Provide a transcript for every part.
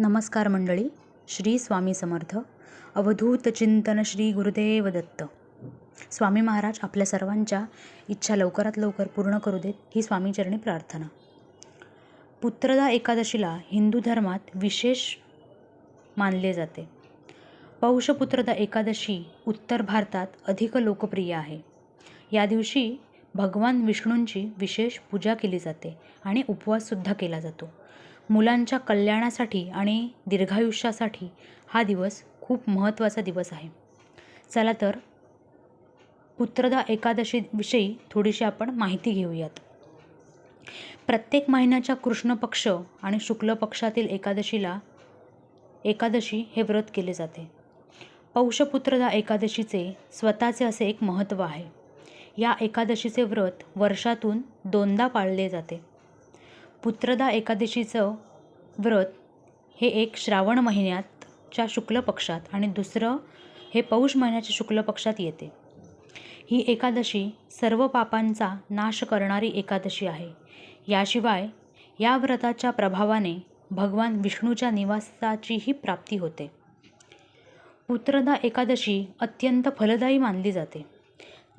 नमस्कार मंडळी श्री स्वामी समर्थ. अवधूत चिंतन श्री गुरुदेव दत्त. स्वामी महाराज आपल्या सर्वांच्या इच्छा लवकरात लवकर पूर्ण करू देत ही स्वामीचरणी प्रार्थना. पुत्रदा एकादशीला हिंदू धर्मात विशेष मानले जाते. पौषपुत्रदा एकादशी उत्तर भारतात अधिक लोकप्रिय आहे. या दिवशी भगवान विष्णूंची विशेष पूजा केली जाते आणि उपवाससुद्धा केला जातो. मुलांच्या कल्याणासाठी आणि दीर्घायुष्यासाठी हा दिवस खूप महत्त्वाचा दिवस आहे. चला तर पुत्रदा एकादशीविषयी थोडीशी आपण माहिती घेऊयात. प्रत्येक महिन्याच्या कृष्ण पक्ष आणि शुक्ल पक्षातील एकादशीला एकादशी हे व्रत केले जाते. पौषपुत्रदा एकादशीचे स्वतःचे असे एक महत्त्व आहे. या एकादशीचे व्रत वर्षातून दोनदा पाळले जाते. पुत्रदा एकादशीचं व्रत हे एक श्रावण महिन्यातच्या शुक्ल पक्षात आणि दुसरं हे पौष महिन्याच्या शुक्ल पक्षात येते. ही एकादशी सर्व पापांचा नाश करणारी एकादशी आहे. याशिवाय या व्रताच्या प्रभावाने भगवान विष्णूच्या निवासाचीही प्राप्ती होते. पुत्रदा एकादशी अत्यंत फलदायी मानली जाते.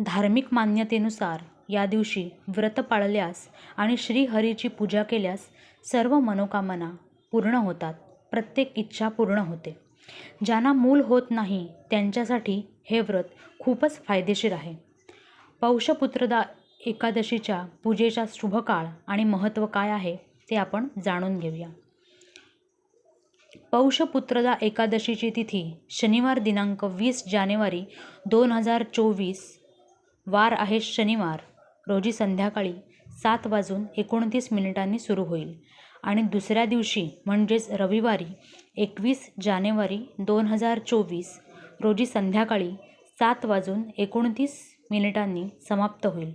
धार्मिक मान्यतेनुसार या दिवशी व्रत पाळल्यास आणि श्रीहरीची पूजा केल्यास सर्व मनोकामना पूर्ण होतात. प्रत्येक इच्छा पूर्ण होते. ज्यांना मूल होत नाही त्यांच्यासाठी हे व्रत खूपच फायदेशीर आहे. पौषपुत्रदा एकादशीच्या पूजेचा शुभकाळ आणि महत्त्व काय आहे ते आपण जाणून घेऊया. पौषपुत्रदा एकादशीची तिथी शनिवार दिनांक वीस जानेवारी दोन हजार चोवीस. वार आहे शनिवार. रोजी संध्याकाळी सात वाजून एकोणतीस मिनिटांनी सुरू होईल. आणि दुसऱ्या दिवशी म्हणजेच रविवारी एकवीस जानेवारी दोन हजार चोवीस रोजी संध्याकाळी सात वाजून एकोणतीस मिनिटांनी समाप्त होईल.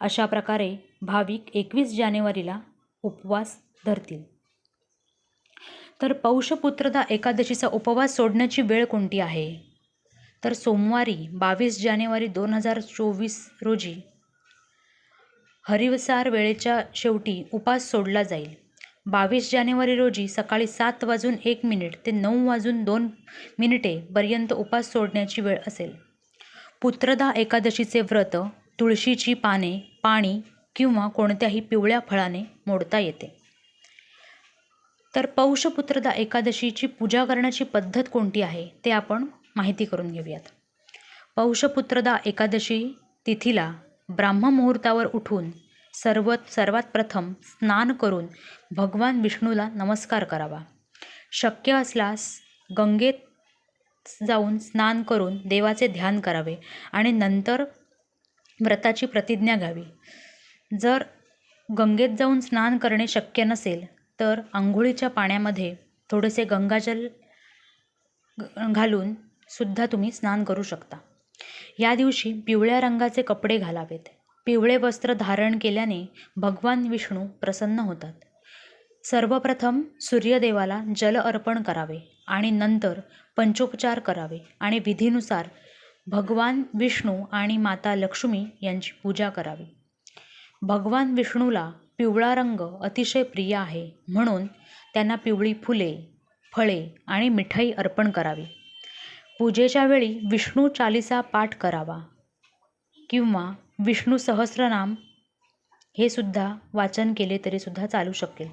अशा प्रकारे भाविक एकवीस जानेवारीला उपवास धरतील. तर पौषपुत्रदा एकादशीचा उपवास सोडण्याची वेळ कोणती आहे? तर सोमवारी बावीस जानेवारी दोन हजार चोवीस रोजी हरिवसार वेळेच्या शेवटी उपास सोडला जाईल. बावीस जानेवारी रोजी सकाळी सात वाजून एक मिनिट ते नऊ वाजून दोन मिनिटे पर्यंत उपास सोडण्याची वेळ असेल. पुत्रदा एकादशीचे व्रत तुळशीची पाने पाणी किंवा कोणत्याही पिवळ्या फळाने मोडता येते. तर पौषपुत्रदा एकादशीची पूजा करण्याची पद्धत कोणती आहे ते आपण माहिती करून घेऊयात. पौषपुत्रदा एकादशी तिथीला ब्राह्ममुहूर्तावर उठून सर्व सर्वात प्रथम स्नान करून भगवान विष्णूला नमस्कार करावा. शक्य असल्यास गंगेत जाऊन स्नान करून देवाचे ध्यान करावे आणि नंतर व्रताची प्रतिज्ञा घ्यावी. जर गंगेत जाऊन स्नान करणे शक्य नसेल तर आंघोळीच्या पाण्यामध्ये थोडेसे गंगाजल घालून सुद्धा तुम्ही स्नान करू शकता. या दिवशी पिवळ्या रंगाचे कपडे घालावेत. पिवळे वस्त्र धारण केल्याने भगवान विष्णू प्रसन्न होतात. सर्वप्रथम सूर्यदेवाला जल अर्पण करावे आणि नंतर पंचोपचार करावे आणि विधीनुसार भगवान विष्णू आणि माता लक्ष्मी यांची पूजा करावी. भगवान विष्णूला पिवळा रंग अतिशय प्रिय आहे म्हणून त्यांना पिवळी फुले फळे आणि मिठाई अर्पण करावी. पूजेच्या वेळी विष्णू चालिसा पाठ करावा. किंवा विष्णू सहस्रनाम हे सुद्धा वाचन केले तरीसुद्धा चालू शकेल.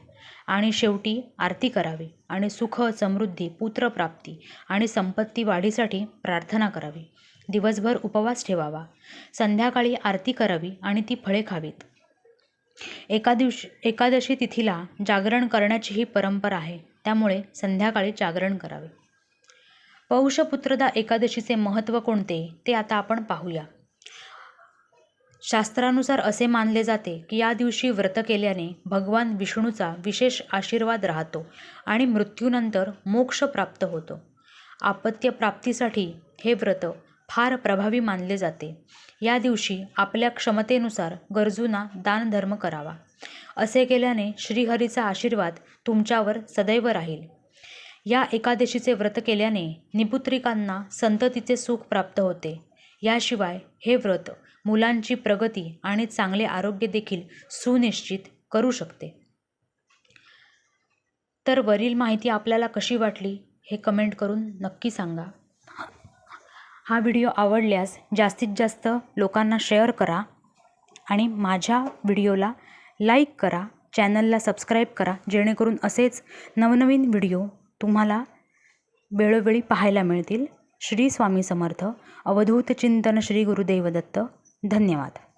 आणि शेवटी आरती करावी आणि सुख समृद्धी पुत्रप्राप्ती आणि संपत्ती वाढीसाठी प्रार्थना करावी. दिवसभर उपवास ठेवावा. संध्याकाळी आरती करावी आणि ती फळे खावीत. एका दिवशी एकादशी तिथीला जागरण करण्याची ही परंपरा आहे. त्यामुळे संध्याकाळी जागरण करावे. पौषपुत्रदा एकादशीचे महत्त्व कोणते ते आता आपण पाहूया. शास्त्रानुसार असे मानले जाते की या दिवशी व्रत केल्याने भगवान विष्णूचा विशेष आशीर्वाद राहतो आणि मृत्यूनंतर मोक्ष प्राप्त होतो. आपत्यप्राप्तीसाठी हे व्रत फार प्रभावी मानले जाते. या दिवशी आपल्या क्षमतेनुसार गरजूंना दानधर्म करावा. असे केल्याने श्रीहरीचा आशीर्वाद तुमच्यावर सदैव राहील. या एकादशीचे व्रत केल्याने निपुत्रिकांना संततीचे सुख प्राप्त होते. याशिवाय हे व्रत मुलांची प्रगती आणि चांगले आरोग्य देखील सुनिश्चित करू शकते. तर वरील माहिती आपल्याला कशी वाटली हे कमेंट करून नक्की सांगा. हा व्हिडिओ आवडल्यास जास्तीत जास्त लोकांना शेअर करा आणि माझ्या व्हिडिओला लाईक करा चॅनलला सबस्क्राईब करा जेणेकरून असेच नवनवीन व्हिडिओ तुम्हाला वेळोवेळी पाहायला मिळतील. श्री स्वामी समर्थ. अवधूत चिंतन श्री गुरुदेव दत्त धन्यवाद.